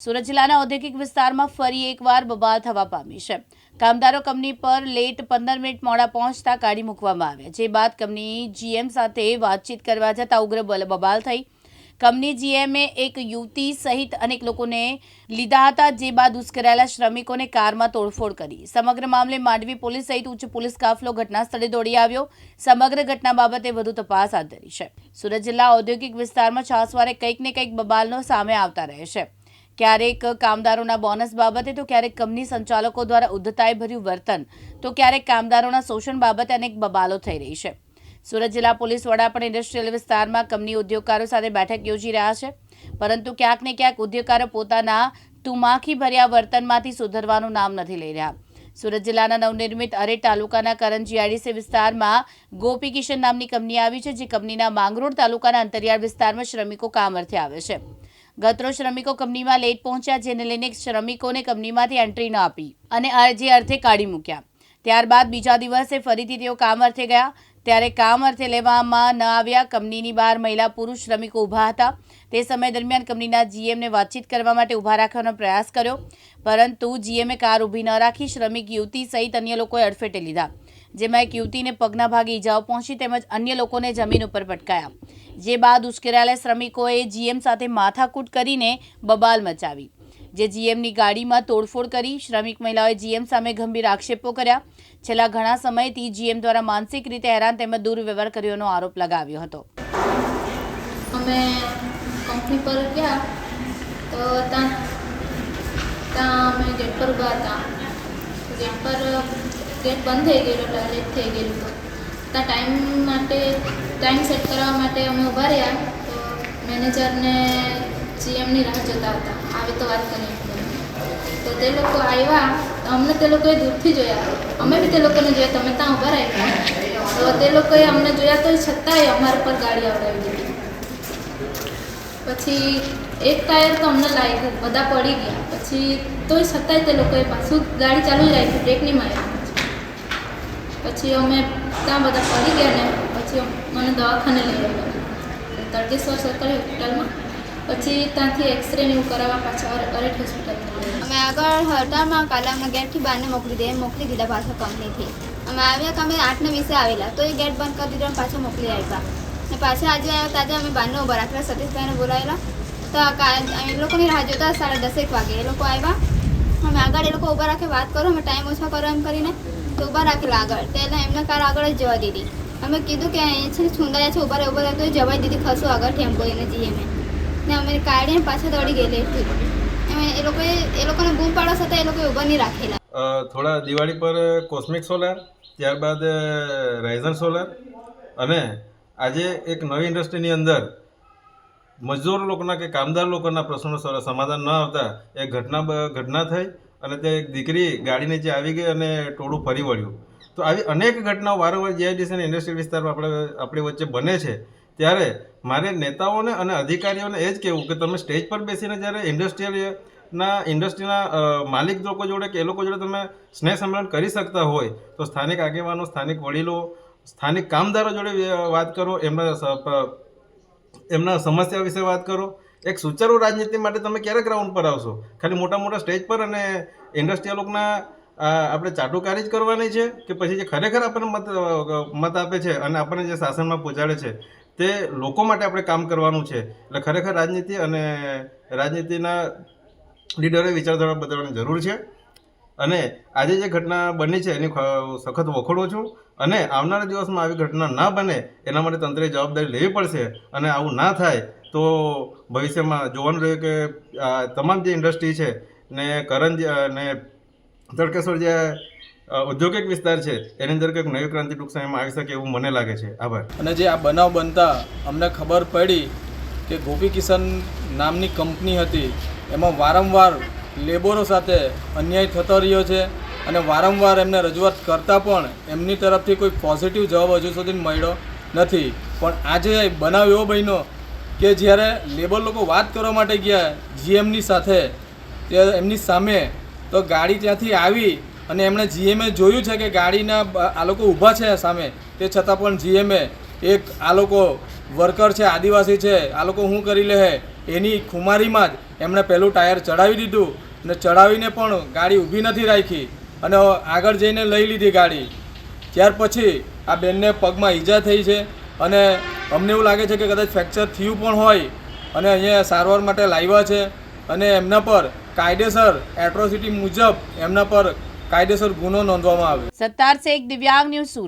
સુરત જિલ્લાના ઔદ્યોગિક વિસ્તારમાં ફરી એકવાર બબાલ થવા પામી છે. કામદારો કંપની પર લેટ પંદર મિનિટ મોડા પહોંચતા કાઢી મૂકવામાં આવ્યા, જે બાદ કંપની જીએમ સાથે વાતચીત કરવા જતાં ઉગ્ર બલ- બબાલ થઈ. કંપની જીએમએ એક યુવતી સહિત અનેક લોકોને લીધા હતા, જે બાદ ઉશ્કેરાયેલા શ્રમિકોને કારમાં તોડફોડ કરી. સમગ્ર મામલે માંડવી પોલીસ સહિત ઉચ્ચ પોલીસ કાફલો ઘટના સ્થળે દોડી આવ્યો. સમગ્ર ઘટના બાબતે વધુ તપાસ હાથ ધરી છે. સુરત જિલ્લા ઔદ્યોગિક વિસ્તારમાં છાસવારે કંઈક ને કંઈક બબાલનો સામે આવતા રહે છે. ક્યારેક કામદારોના બોનસ બાબતે, તો ક્યારેક કંપની સંચાલકો દ્વારા ઉદ્ધતાઈ ભર્યું વર્તન, તો ક્યારેક કામદારોના શોષણ બાબતે અનેક બબાલો થઈ રહી છે. સુરત જિલ્લા પોલીસ વડા પણ ઇન્ડસ્ટ્રીયલ વિસ્તારમાં કંપની ઉદ્યોગકારો સાથે બેઠક યોજી રહ્યા છે. પરંતુ ક્યાંક ને ક્યાંક ઉદ્યોગકારો પોતાના તુમાખી ભર્યા વર્તનમાંથી સુધરવાનું નામ નથી લઈ રહ્યા. સુરત જિલ્લાના નવનિર્મિત અરેટ તાલુકાના કરંજીયાડીસી વિસ્તારમાં ગોપી કિશન નામની કંપની આવી છે, જે કંપનીના માંગરોળ તાલુકાના અંતરિયાળ વિસ્તારમાં શ્રમિકો કામ અર્થે આવે છે. ગતરોજ શ્રમિકો કંપનીમાં લેટ પહોંચ્યા, જેને લઈને શ્રમિકોને કંપનીમાંથી એન્ટ્રી ન આપી અને અરજી અર્થે કાઢી મૂક્યા. ત્યારબાદ બીજા દિવસે ફરીથી તેઓ કામ અર્થે ગયા. ત્યારે કામ અર્થે લેવામાં ન આવ્યા, કંપનીની બહાર મહિલા, પુરુષ, શ્રમિકો ઊભા હતા. તે સમય દરમિયાન કંપનીના જીએમને વાતચીત કરવા માટે ઊભા રાખવાનો પ્રયાસ કર્યો. પરંતુ જીએમએ કાર ઊભી ન રાખી, શ્રમિક, યુવતી સહિત અન્ય લોકોએ અડફેટે લીધા. જેમાં એક યુવતીને પગના ભાગે ઈજાઓ પહોંચી તેમજ અન્ય લોકોને જમીન ઉપર પટકાયા જે બાદ ઉશ્કેરાયેલા શ્રમિકોએ જીએમ સાથે માથાકૂટ કરીને બબાલ મચાવી. જે જીએમની ગાડીમાં તોડફોડ કરી શ્રમિક મહિલાઓએ જીએમ સામે ગંભીર આક્ષેપો કર્યા. છેલ્લા ઘણા સમયથી જીએમ દ્વારા માનસિક રીતે હેરાન તેમજ દુર્વ્યવહાર કર્યોનો આરોપ લગાવ્યો હતો. અમે કંપની પર ગયા તો ત્યાં ત્યાં અમે ગેટ પર ગયા હતા. ગેટ પર ગેટ બંધ થઈ ગયેલો એટલે લેટ થઈ ગયેલું તો. ત્યાં ટાઈમ માટે ટાઈમ સેટ કરવા માટે અમે ઊભા રહ્યા તો મેનેજરને જીએમની રાહ જોતા હતા. આવે તો વાત કરીએ. તો તે લોકો આવ્યા. અમને તે લોકોએ દૂરથી જોયા. અમે બી તે લોકોને જોયા. તમે ત્યાં ઊભા રહ્યા. તો તે લોકોએ અમને જોયા તો છતાંય અમારા પર ગાડી આવડાવી દીધી. પછી એક ટાયર તો અમને લાગ્યું. બધા પડી ગયા. પછી તોય છતાંય તે લોકોએ પાછું ગાડી ચાલુ જ રાખ્યું બ્રેક નહીં માર્યા. પછી અમે ત્યાં બધા ફરી ગયા ને, પછી મને દવાખાને લઈ આવ્યા. વર્ષ સરકારી હોસ્પિટલમાં. પછી ત્યાંથી એક્સરે ને એવું કરાવવા પાછા અરેટ હોસ્પિટલ અમે આગળ હડતાળમાં કાલે અમને ગેટથી બહારને મોકલી દે મોકલી દીધા પાછા કંપનીથી અમે આવ્યા કે અમે આઠને વીસે આવેલા, તો એ ગેટ બંધ કરી દીધો પાછા મોકલી આવ્યા ને પાછા આજે આવ્યા તાજે અમે બહારને ઊભા રાખેલા સતીશભાઈને બોલાવેલા. તો એ લોકોની રાહ જોતા સાડા દસેક વાગે એ લોકો આવ્યા. અમે આગળ એ લોકો ઊભા રાખે, વાત કરો, અમે ટાઈમ ઓછો કરો એમ કરીને. તો ઊભા રાખેલા આગળ. પહેલાં એમને કાર આગળ જ જવા દીધી. અમે કીધું કે અહીંયા છે, છુંદાયા છે ઊભા રહે ઊભા રહે, તો જવા દીધી. ખસો આગળ ટેમ્પો એને જઈએ મેં. ને અમે કાઢીને પાછા દોડી ગયેલી એટલી. એ લોકોએ, એ લોકોને બૂમ પાડવા છતાં એ લોકોએ ઊભા નહીં રાખેલા. થોડા દિવાળી પર કોસ્મિક સોલાર, ત્યારબાદ રાઇઝન સોલાર અને આજે એક નવી ઇન્ડસ્ટ્રીની અંદર મજદૂર લોકોના કે કામદાર લોકોના પ્રશ્નો સમાધાન ન આવતા એ ઘટના ઘટના થઈ. અને તે દીકરી ગાડી નીચે આવી ગઈ અને ટોળું ફરી વળ્યું. તો આવી અનેક ઘટનાઓ વારંવાર જીઆઈડીસી અને ઇન્ડસ્ટ્રીયલ વિસ્તારમાં આપણે, આપણી વચ્ચે બને છે. ત્યારે મારે નેતાઓને અને અધિકારીઓને એ જ કહેવું કે તમે સ્ટેજ પર બેસીને જ્યારે ઇન્ડસ્ટ્રીયલ ના ઇન્ડસ્ટ્રીના માલિક લોકો જોડે કે એ લોકો જોડે તમે સ્નેહ સંમેલન કરી શકતા હોય, તો સ્થાનિક આગેવાનો, સ્થાનિક વડીલો, સ્થાનિક કામદારો જોડે વાત કરો, એમના એમના સમસ્યા વિશે વાત કરો. એક સુચારુ રાજનીતિ માટે તમે ક્યારે ગ્રાઉન્ડ પર આવશો? ખાલી મોટા મોટા સ્ટેજ પર અને ઇન્ડસ્ટ્રીયલ લોકોના આપણે ચાટુકારી જ કરવાની છે કે પછી જે ખરેખર આપણને મત મત આપે છે અને આપણને જે શાસનમાં પહોંચાડે છે, તે લોકો માટે આપણે કામ કરવાનું છે. એટલે ખરેખર રાજનીતિ અને રાજનીતિના લીડરોએ વિચારધારા બદલવાની જરૂર છે. અને આજે જે ઘટના બની છે એની સખત વખોડો છું. અને આવનારા દિવસમાં આવી ઘટના ના બને, એના માટે તંત્રે જવાબદારી લેવી પડશે અને આવું ના થાય તો ભવિષ્યમાં જોવાનું રહ્યું કે તમામ જે ઇન્ડસ્ટ્રી છે ને કરંજ ને તડકેશ્વર જે ઔદ્યોગિક વિસ્તાર છે, એની અંદર કંઈક નવી ક્રાંતિ ટૂંક સમયમાં આવી શકે એવું મને લાગે છે. આભાર. અને જે આ બનાવ બનતા અમને ખબર પડી કે ગોપી કિશન નામની કંપની હતી. એમાં વારંવાર લેબરો સાથે અન્યાય થતો રહ્યો છે અને વારંવાર એમને રજૂઆત કરતાં પણ એમની તરફથી કોઈ પોઝિટિવ જવાબ હજુ સુધી મળ્યો નથી. પણ આજે બનાવ એવો બન્યો કે જ્યારે લેબર લોકો વાત કરવા માટે ગયા જીએમની સાથે ત્યારે એમની સામે, તો ગાડી ત્યાંથી આવી અને એમણે જીએમએ જોયું છે કે ગાડીના આ લોકો ઊભા છે સામે. તે છતાં પણ જીએમએ એક, આ લોકો વર્કર છે, આદિવાસી છે, આ લોકો શું કરી લે એની ખુમારીમાં જ એમણે પહેલું ટાયર ચડાવી દીધું અને ચડાવીને પણ ગાડી ઊભી નથી રાખી અને આગળ જઈને લઈ લીધી ગાડી. ત્યાર પછી આ બેનને પગમાં ઈજા થઈ છે અને અમને એવું લાગે છે કે કદાચ ફ્રેક્ચર થયું પણ હોય અને અહીંયા સારવાર માટે લાવ્યા છે અને એમના પર કાયદેસર એટ્રોસિટી મુજબ એમના પર કાયદેસર ગુનો નોંધવામાં આવે સત્તાર શેખ દિવ્યાંગ ન્યૂઝ સુરત.